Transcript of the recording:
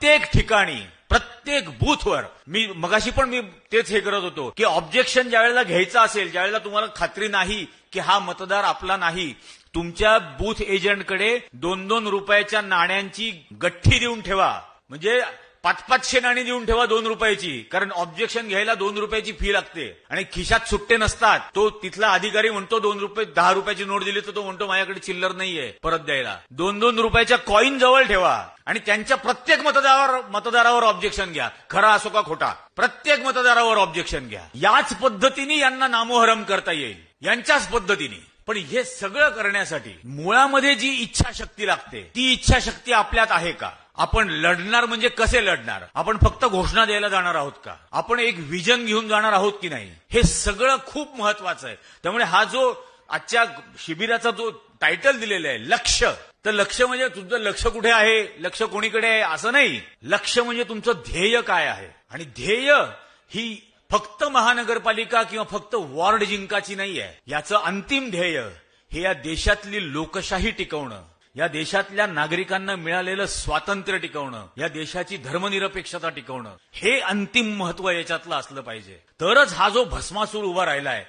प्रत्येक ठिकाणी प्रत्येक बूथवर मी मगाशी पण मी तेच हे करत होतो की ऑब्जेक्शन ज्या वेळेला घ्यायचं असेल ज्या वेळेला तुम्हाला खात्री नाही की हा मतदार आपला नाही तुमच्या बूथ एजंटकडे दोन दोन रुपयाच्या नाण्यांची गठ्ठी देऊन ठेवा. म्हणजे पाच पाचशे नाणी देऊन ठेवा दोन रुपयाची. कारण ऑब्जेक्शन घ्यायला दोन रुपयाची फी लागते. आणि खिशात सुट्टे नसतात. तो तिथला अधिकारी म्हणतो दोन रुपये दहा रुपयाची नोट दिली तर तो म्हणतो माझ्याकडे चिल्लर नाहीये परत द्यायला. दोन दोन रुपयाच्या कॉईन जवळ ठेवा. आणि त्यांच्या प्रत्येक मतदारावर मतदारावर ऑब्जेक्शन घ्या. खरा असो का खोटा? प्रत्येक मतदारावर ऑब्जेक्शन घ्या. याच पद्धतीने यांना नामोहरम करता येईल. यांच्याच पद्धतीने. पण हे सगळं करण्यासाठी मुळामध्ये जी इच्छाशक्ती लागते ती इच्छाशक्ती आपल्यात आहे का? आपण लढणार म्हणजे कसे लढणार? आपण फक्त घोषणा द्यायला जाणार आहोत का? आपण एक विजन घेऊन जाणार आहोत की नाही? हे सगळं खूप महत्वाचं आहे. त्यामुळे हा जो आजच्या शिबिराचा जो टायटल दिलेला आहे लक्ष तर लक्ष म्हणजे तुमचं लक्ष कुठे आहे? लक्ष कोणीकडे आहे? असं नाही. लक्ष म्हणजे तुमचं ध्येय काय आहे? आणि ध्येय ही फक्त महानगरपालिका किंवा फक्त वॉर्ड जिंकाची नाही आहे. याचं अंतिम ध्येय हे या देशातली लोकशाही टिकवणं. या देशातल्या नागरिकांना मिळालेलं स्वातंत्र्य टिकवणं या देशाची धर्मनिरपेक्षता टिकवणं हे अंतिम महत्त्व याच्यातलं असलं पाहिजे. तरच हा जो भस्मासूर उभा राहिलाय